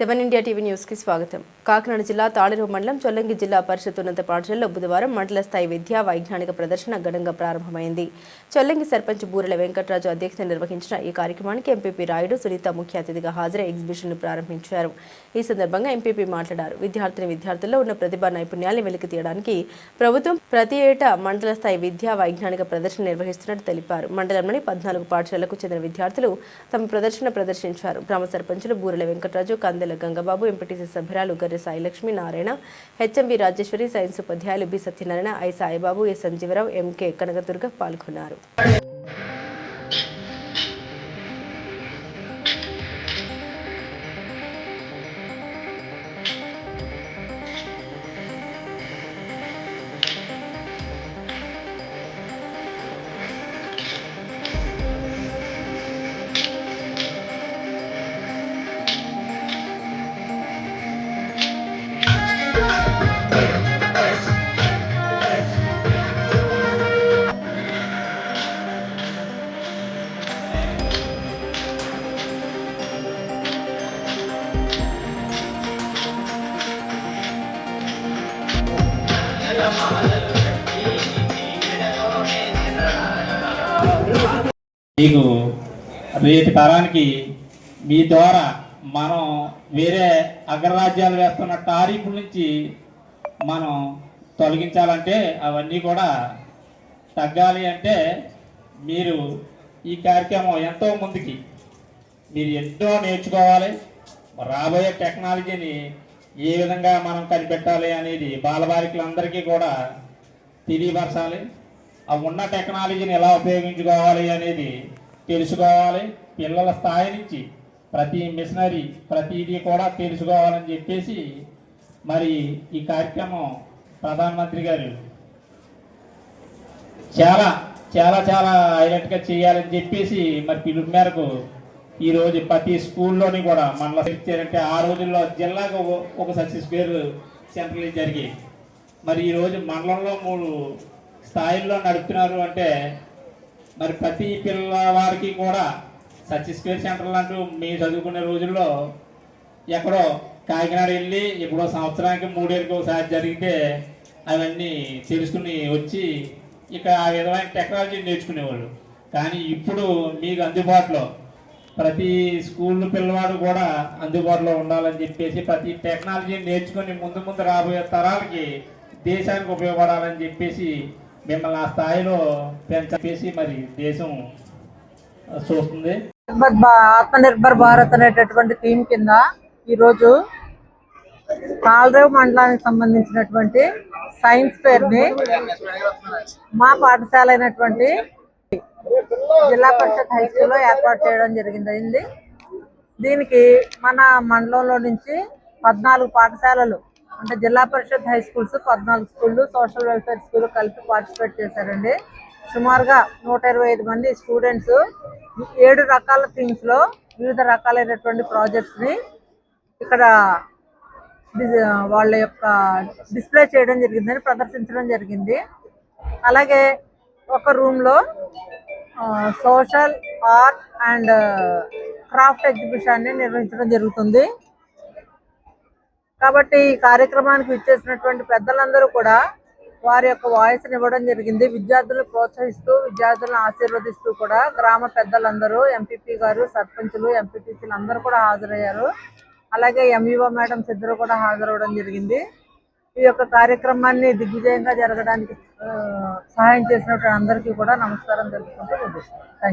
Seven India TV న్యూస్కి స్వాగతం. కాకినాడ జిల్లా తాళేరు మండలం చొల్లంగి జిల్లా పరిషత్ ఉన్నత పాఠశాలలో బుధవారం మండల స్థాయి విద్యా వైజ్ఞానిక ప్రదర్శన ఘనంగా ప్రారంభమైంది. చొల్లంగి సర్పంచ్ బూరెల వెంకటరాజు అధ్యక్షత నిర్వహించిన ఈ కార్యక్రమానికి ఎంపీపీ రాయుడు సునీత ముఖ్య అతిథిగా హాజరై ఎగ్జిబిషన్ను ప్రారంభించారు. ఈ సందర్భంగా ఎంపీపీ మాట్లాడారు. విద్యార్థిని విద్యార్థుల్లో ఉన్న ప్రతిభా నైపుణ్యాన్ని వెలికి తీయడానికి ప్రభుత్వం ప్రతి ఏటా మండల స్థాయి విద్యా వైజ్ఞానిక ప్రదర్శన నిర్వహిస్తున్నట్టు తెలిపారు. మండలంలోని పద్నాలుగు పాఠశాలకు చెందిన విద్యార్థులు తమ ప్రదర్శన ప్రదర్శించారు. గ్రామ సర్పంచులు బూరెల వెంకటరాజు కందెల గంగబాబు ఎంపీటీసీ సభ్యురాలు Garre Sailakshmi Narayana H M V Rajeswari science ఉపాధ్యాయులు B Satyanarayana I Saibabu S Sanjeevarao M K Kanakadurga పాల్గొన్నారు. మీకు రేపు తరానికి మీ ద్వారా మనం వేరే అగ్రరాజ్యాలు వేస్తున్న టారిఫ్ల నుంచి మనం తొలగించాలంటే అవన్నీ కూడా తగ్గాలి అంటే మీరు ఈ కార్యక్రమం ఎంతో ముందుకి మీరు ఎంతో నేర్చుకోవాలి. రాబోయే టెక్నాలజీని ఏ విధంగా మనం కనిపెట్టాలి అనేది బాలబాలికలందరికీ కూడా తెలియపరచాలి. ఆ ఉన్న టెక్నాలజీని ఎలా ఉపయోగించుకోవాలి అనేది తెలుసుకోవాలి. పిల్లల స్థాయి నుంచి ప్రతి మిషనరీ ప్రతిదీ కూడా తెలుసుకోవాలని చెప్పేసి మరి ఈ కార్యక్రమం ప్రధానమంత్రి గారు చాలా చాలా చాలా హైలైట్గా చేయాలని చెప్పేసి మరి పిలుపు మేరకు ఈరోజు ప్రతి స్కూల్లోని కూడా మనలో ఇచ్చారంటే ఆ రోజుల్లో జిల్లాకు ఒక- ఒక సక్సెస్ పేరు సెంట్రల్ జరిగాయి మరి ఈరోజు మండలంలో మూడు స్థాయిల్లో నడుపుతున్నారు అంటే మరి ప్రతి పిల్లవారికి కూడా సత్యస్పేర్ సెంటర్ లాంటివి మేము చదువుకునే రోజుల్లో ఎక్కడో కాకినాడ వెళ్ళి ఎప్పుడో సంవత్సరానికి మూడేళ్ళకి ఒకసారి జరిగితే అవన్నీ తెలుసుకుని వచ్చి ఇక ఆ విధమైన టెక్నాలజీ నేర్చుకునేవాళ్ళు. కానీ ఇప్పుడు మీకు అందుబాటులో ప్రతి స్కూల్ పిల్లవాడు కూడా అందుబాటులో ఉండాలని చెప్పేసి ప్రతి టెక్నాలజీ నేర్చుకుని ముందు ముందు రాబోయే తరాలకి దేశానికి ఉపయోగపడాలని చెప్పేసి మిమ్మల్ని ఆ స్థాయిలో పెంచేసి మరి దేశం చూస్తుంది. ఆత్మనిర్భర్ భారత్ అనేటటువంటి థీమ్ కింద ఈరోజు కాలరేవు మండలానికి సంబంధించినటువంటి సైన్స్ ఫేర్ని మా పాఠశాల అయినటువంటి జిల్లా పరిషత్ హై స్కూల్లో ఏర్పాటు చేయడం జరిగింది దీనికి మన మండలంలో నుంచి పద్నాలుగు పాఠశాలలు అంటే జిల్లా పరిషత్ హై స్కూల్స్ పద్నాలుగు స్కూళ్ళు సోషల్ వెల్ఫేర్ స్కూల్ కలిపి పార్టిసిపేట్ చేశారండి. సుమారుగా నూట ఇరవై ఐదు మంది స్టూడెంట్స్ ఏడు రకాల థీమ్స్లో వివిధ రకాలైనటువంటి ప్రాజెక్ట్స్ని ఇక్కడ వాళ్ళ యొక్క డిస్ప్లే చేయడం జరిగిందని ప్రదర్శించడం జరిగింది. అలాగే ఒక రూమ్లో సోషల్ ఆర్ట్ అండ్ క్రాఫ్ట్ ఎగ్జిబిషన్ని నిర్వహించడం జరుగుతుంది. కాబట్టి ఈ కార్యక్రమానికి ఇచ్చేసినటువంటి పెద్దలందరూ కూడా వారి యొక్క వాయిస్ ఇవ్వడం జరిగింది. విద్యార్థులను ప్రోత్సహిస్తూ విద్యార్థులను ఆశీర్వదిస్తూ కూడా గ్రామ పెద్దలందరూ ఎంపీపీ గారు సర్పంచులు ఎంపీటీసీలు అందరూ కూడా హాజరయ్యారు. అలాగే ఎంఈఓ మేడం ఇద్దరు కూడా హాజరవడం జరిగింది. ఈ యొక్క కార్యక్రమాన్ని దిగ్విజయంగా జరగడానికి సహాయం చేసినటువంటి అందరికీ కూడా నమస్కారం తెలుపుకుంటూ థ్యాంక్